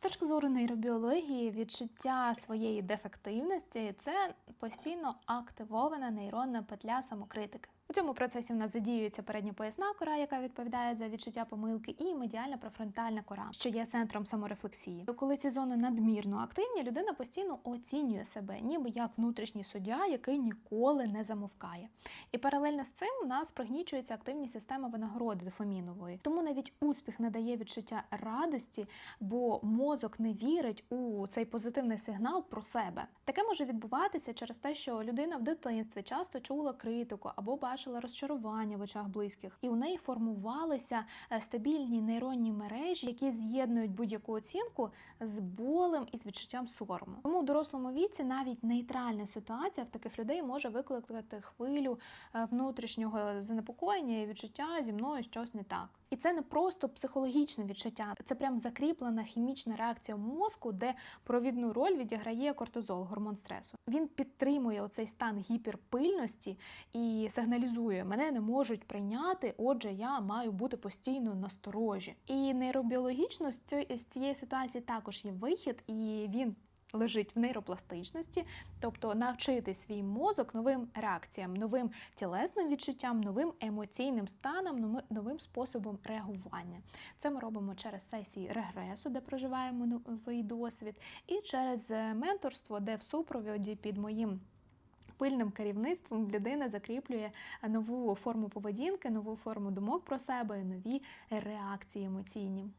точки зору нейробіології, відчуття своєї дефективності це постійно активована нейронна петля самокритики. У цьому процесі в нас задіюється передня поясна кора, яка відповідає за відчуття помилки, і медіальна префронтальна кора, що є центром саморефлексії. Коли ці зони надмірно активні, людина постійно оцінює себе, ніби як внутрішній суддя, який ніколи не замовкає. І паралельно з цим у нас пригнічується активність системи винагороди дофамінової. Тому навіть успіх не дає відчуття радості, бо мозок не вірить у цей позитивний сигнал про себе. Таке може відбуватися через те, що людина в дитинстві часто чула критику або бачила розчарування в очах близьких, і у неї формувалися е, стабільні нейронні мережі, які з'єднують будь-яку оцінку з болем і з відчуттям сорому. Тому у дорослому віці навіть нейтральна ситуація в таких людей може викликати хвилю е, внутрішнього занепокоєння і відчуття зі мною щось не так. І це не просто психологічне відчуття, це прям закріплена хімічна реакція мозку, де провідну роль відіграє кортизол, гормон стресу. Він підтримує оцей стан гіперпильності і сигналізує, мене не можуть прийняти, отже, я маю бути постійно насторожі. І нейробіологічно з цієї- ситуації також є вихід, і він лежить в нейропластичності, тобто навчити свій мозок новим реакціям, новим тілесним відчуттям, новим емоційним станом, новим способом реагування. Це ми робимо через сесії регресу, де проживаємо новий досвід, і через е, менторство, де в супроводі під моїм. Пильним керівництвом людина закріплює нову форму поведінки, нову форму думок про себе, нові реакції емоційні.